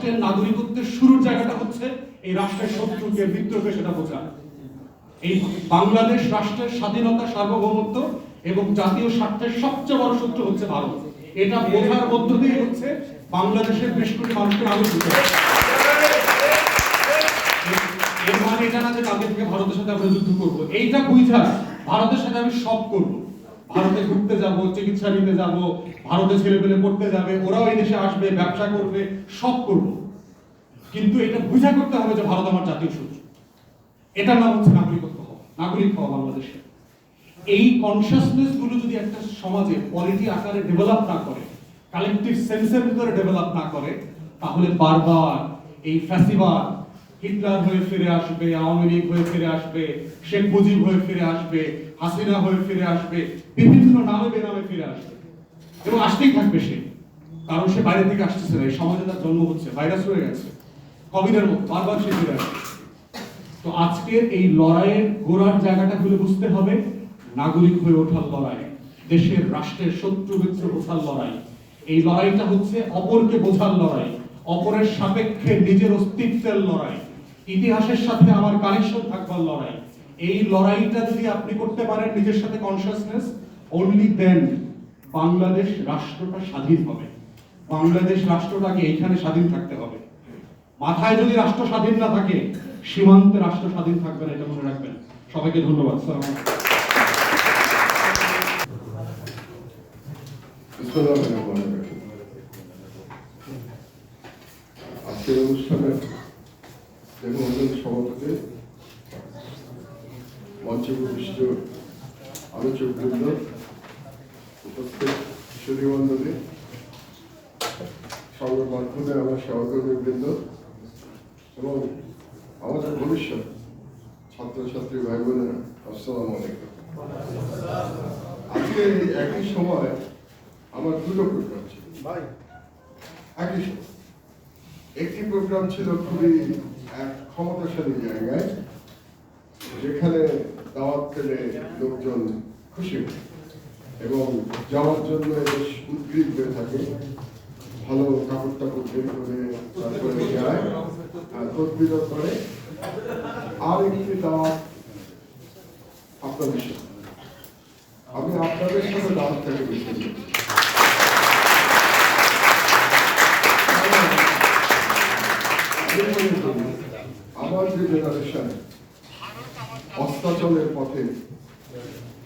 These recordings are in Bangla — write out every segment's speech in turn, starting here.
রাষ্ট্রের নাগরিকত্বের শুরুর জায়গাটা হচ্ছে এই রাষ্ট্রের শত্রুকে মিত্রকে সেটা বোঝা। এই বাংলাদেশ রাষ্ট্রের স্বাধীনতা, সার্বভৌমত্ব এবং জাতীয় স্বার্থের সবচেয়ে বড় শত্রু হচ্ছে ভারত। এটা বোঝার মধ্য দিয়ে হচ্ছে বাংলাদেশের বেশ কোটি মানুষকে হবে। এর মানে এটা না যে কালকে থেকে ভারতের সাথে আমরা যুদ্ধ করব। এইটা বুঝা, ভারতের সাথে আমি সব করব। ভারতে ঘুরতে যাব, চিকিৎসা নিতে যাব, ভারতে ছেলে পেলে পড়তে যাবে, ওরাও এই দেশে আসবে, ব্যবসা করবে, সব করব। কিন্তু এটা বুঝা করতে হবে যে ভারত আমার জাতীয় শত্রু। এটার নাম হচ্ছে নাগরিকত্ব হওয়া, নাগরিক হওয়া বাংলাদেশে। এই কনসিয়াসনেসগুলো যদি একটা সমাজে পলিটি আকারে ডেভেলপ না করে কালেকটিভ সেন্সের ভিতরে ডেভেলপ না করে, তাহলে বারবার এই ফ্যাসিবাদ হিটলার হয়ে ফিরে আসবে, আওয়ামী লীগ হয়ে ফিরে আসবে, শেখ মুজিব হয়ে ফিরে আসবে, হাসিনা হয়ে ফিরে আসবে, বিভিন্ন নামে বেনামে ফিরে আসবে। এবং আসতেই থাকবে সে। কারণ সে বাইরে থেকে আসতেছে না, এই সমাজে তার জন্ম হচ্ছে, ভাইরাস হয়ে গেছে। কোভিডের মতো, বারবার সে ফিরে আসবে। তো আজকের এই লড়াইয়ের গোড়ার জায়গাটা হলে বুঝতে হবে, নাগরিক হয়ে ওঠার লড়াই, দেশের রাষ্ট্রের শত্রু মিত্র বোঝার লড়াই। এই লড়াইটা হচ্ছে অপরকে বোঝার লড়াই, অপরের সাপেক্ষে নিজের অস্তিত্বের লড়াই। ইতিহাসের সাথে আমার কানেকশন থাকবার লড়াই। এই লড়াইটা যদি আপনি করতে পারেন নিজের সাথে কনসিয়াসনেস অনলি দেন বাংলাদেশ রাষ্ট্রটা স্বাধীন হবে। বাংলাদেশ রাষ্ট্রটাকে এইখানে স্বাধীন থাকতে হবে। মাথায় যদি রাষ্ট্র স্বাধীন না থাকে, সীমান্তে রাষ্ট্র স্বাধীন থাকবে না, এটা মনে রাখবেন। সবাইকে ধন্যবাদ। সালাম। আজকের অনুষ্ঠানে মন্ডল সভাপতি মঞ্চে আলোচক বৃন্দ উপস্থিত কিশোরী মন্ডলী সংবাদ মাধ্যমে আমার সহকর্মী বৃন্দ এবং আমাদের ভবিষ্যৎ ছাত্রছাত্রী ভাই বোনেরা আসসালামু আলাইকুম। আজকে একই সময় আমার দুটো প্রোগ্রাম ছিল। একই সময়। একটি প্রোগ্রাম ছিল খুবই ক্ষমতাশালী জায়গায় যেখানে দাওয়াত পেলে লোকজন খুশি এবং যাওয়ার জন্য বেশ উদ্গ্রীব হয়ে থাকে। ভালো কাপড় টাপড় বের করে তারপরে যায় তদবির করে। আর একটি দাওয়াত আপনাদের সাথে আমি আপনাদের সাথে দাওয়াত থেকে বেছে নিয়েছি আমার যে জেনারেশন অস্তাচলের পথে,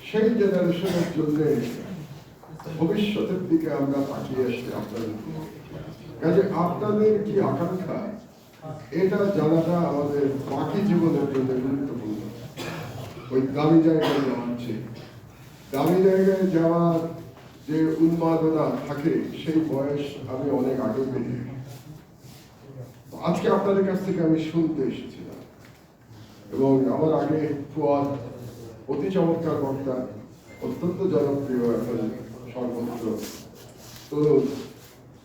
সেই জেনারেশনের জন্য ভবিষ্যতের দিকে আমরা তাকিয়ে আসছি আপনাদের কাজে আপনাদের কি আকাঙ্ক্ষা? এটা জানাটা আমাদের বাকি জীবনের জন্য গুরুত্বপূর্ণ। ওই দামি জায়গায় যাওয়ার চেয়ে দামি জায়গায় যাওয়ার যে উন্মাদনা থাকে, সেই বয়স আমি অনেক আগে পেরিয়ে আজকে আপনাদের কাছ থেকে আমি শুনতে এসেছিলাম। এবং আমার আগে ফুয়াদ অতি চমৎকার বক্তা, অত্যন্ত জনপ্রিয় এখন সর্বত্র। তো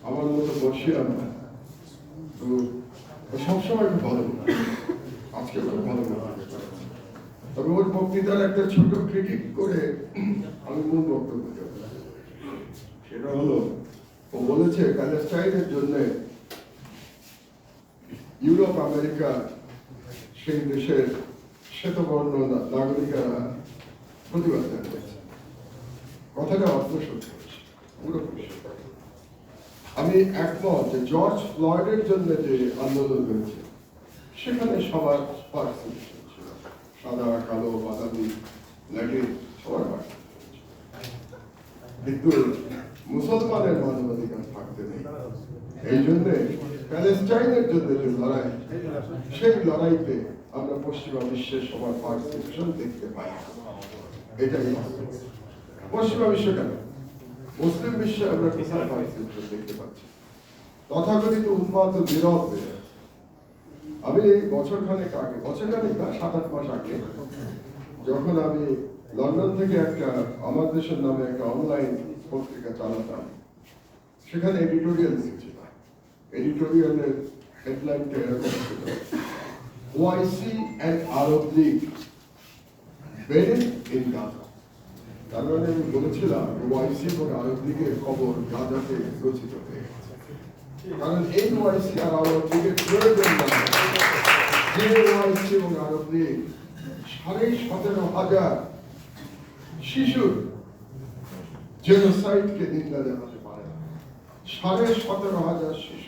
আমার মতো বসিয়ান না। তো সবসময় ভালো আজকে ভালো বলে। তবে ওর বক্তৃতার একটা ছোট ক্রিটিক করে আমি মূল বক্তব্য সেটা হলো, ও বলেছে প্যালেস্টাইনের জন্য ইউরোপ, আমেরিকা, সেই দেশের শ্বেতবর্ণ নাগরিকেরা প্রতিবাদ জানিয়েছে। কথাটা অর্থ সত্য আমি একমত যে জর্জ ফ্লয়েডের জন্য যে আন্দোলন হয়েছে, সেখানে সবার সাদা, কালো, বাদামি ল্যাটিন সবার পার্টিসিপেশন কিন্তু নেই। এই জন্য প্যালেস্টাইনের জন্য যে লড়াই, সেই লড়াইতে আমরা পশ্চিমা বিশ্বের সবার পার্টিসিপেশন দেখতে পাই। এটাই পশ্চিমা বিশ্ব কেন? মুসলিম বিশ্বে আমরা পার্টিসিপেশন দেখতে পাচ্ছি? তথাকথিত উন্মাদ আছে। আমি বছর খানেক আগে, বছর খানেক না সাত আট মাস আগে, যখন আমি লন্ডন থেকে একটা আমার দেশের নামে একটা অনলাইন পত্রিকা চালাতাম সেখানে এডিটোরিয়াল লিখেছিলাম এডিটোরিয়ালের ছিল। ওআইসি অ্যান্ড আরব লীগ বেডেন ইন গাজা। তার মানে আমি বলেছিলাম ওআইসি এবং আরব লীগের খবর গাজাতে রচিত হয়ে কারণ এই ওয়াইসি আর আরব লীগের প্রয়োজন যে ওয়াইসি এবং আরব লীগ সাড়ে সতেরো হাজার শিশুর জেনোসাইডকে নিন্দা জানাতে সাড়ে সতেরো হাজার শিশু